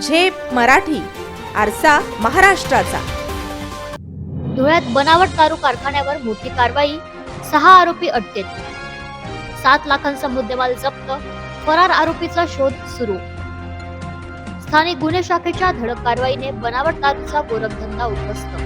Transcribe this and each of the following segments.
झेप मराठी आरसा महाराष्ट्राचा. धुळ्यात बनावट दारू कारखान्यावर मोठी कारवाई सहा आरोपी अटकेत. सात लाखांचा मुद्देमाल जप्त फरार आरोपीचा शोध सुरू. स्थानिक गुन्हे शाखेच्या धडक कारवाईने बनावट दारूचा गोरखधंदा उद्ध्वस्त.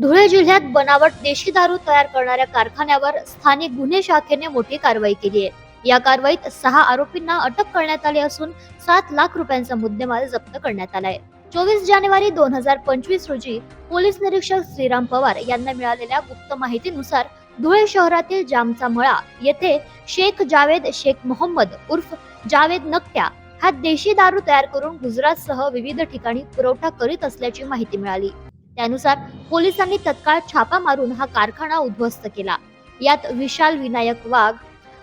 धुळे जिल्ह्यात बनावट देशी दारू तयार करणाऱ्या कारखान्यावर स्थानिक गुन्हे शाखेने मोठी कारवाई केली आहे. या कारवाईत सहा आरोपींना अटक करण्यात आली असून सात लाख रुपयांचा मुद्देमाल जप्त करण्यात आलाय. चोवीस जानेवारी दोन हजार पंचवीस रोजी पोलीस निरीक्षक श्रीराम पवार यांना मिळालेल्या गुप्त माहितीनुसार धुळे शहरातील जामचा मळा येथे शेख जावेद शेख मोहम्मद उर्फ जावेद नकट्या हा देशी दारू तयार करून गुजरातसह विविध ठिकाणी पुरवठा करीत असल्याची माहिती मिळाली. त्यानुसार पोलिसांनी तत्काळ छापा मारून हा कारखाना उद्ध्वस्त केला. यात विशाल विनायक वाघ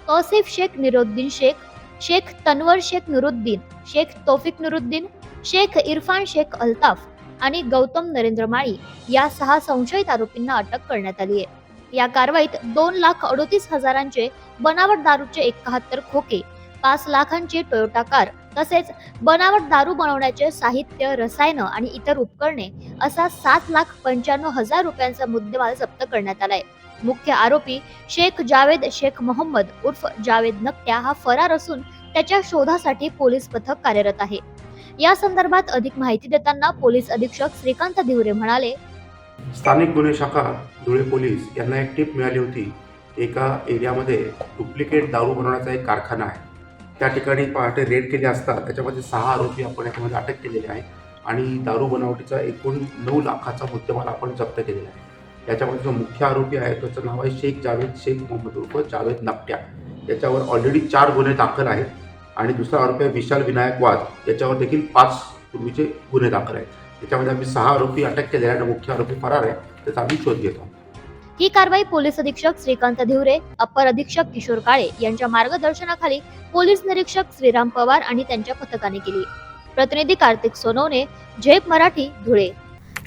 तौसिफ शेख निरुद्दीन शेख शेख तन्वर शेख नुरुद्दीन शेख तौफिक नुरुद्दीन शेख इरफान शेख अल्ताफ आणि गौतम नरेंद्र माळी या सहा संशयित आरोपींना अटक करण्यात आली आहे. या कारवाईत दोन लाख अडोतीस हजारांचे बनावट दारूचे एकाहत्तर खोके पाच लाखांची टोयोटा कार तसेच बनावट दारू बनवण्याचे साहित्य रसायनं आणि इतर उपकरणे असा सात लाख पंच्याण्णव हजार रुपयांचा मुद्देमाल जप्त करण्यात आलाय. मुख्य आरोपी शेख जावेद शेख मोहम्मद उर्फ जावेद नकट्या हा फरार असून त्याच्या शोधासाठी पोलीस पथक कार्यरत आहे. या संदर्भात अधिक माहिती देताना पोलीस अधीक्षक श्रीकांत दिवरे म्हणाले स्थानिक गुन्हे शाखा धुळे पोलीस यांना एक टीप मिळाली होती. एका एरियामध्ये डुप्लिकेट दारू बनवण्याचा एक कारखाना आहे. त्या ठिकाणी पहाटे रेड केले असता त्याच्यामध्ये सहा आरोपी आपण याच्यामध्ये अटक केलेले आहे आणि दारू बनावटीचा एकूण नऊ लाखाचा मुद्देमाल आपण जप्त केलेला आहे. याच्यामध्ये जो मुख्य आरोपी आहे त्याचं नाव आहे शेख जावेद शेख मोहम्मद उर्फ जावेद नपट्या. याच्यावर ऑलरेडी चार गुन्हे दाखल आहेत. आणि दुसरा आरोपी आहे विशाल विनायक वाद याच्यावर देखील पाच पूर्वीचे गुन्हे दाखल आहेत. त्याच्यामध्ये आम्ही सहा आरोपी अटक केले आणि मुख्य आरोपी फरार आहे त्याचा आम्ही शोध घेतो. ही कारवाई पोलीस अधीक्षक श्रीकांत धिवरे अपर अधीक्षक किशोर काळे यांच्या मार्गदर्शनाखाली पोलीस निरीक्षक श्रीराम पवार आणि त्यांच्या पथकाने केली. प्रतिनिधी कार्तिक सोनवणे झेप मराठी धुळे.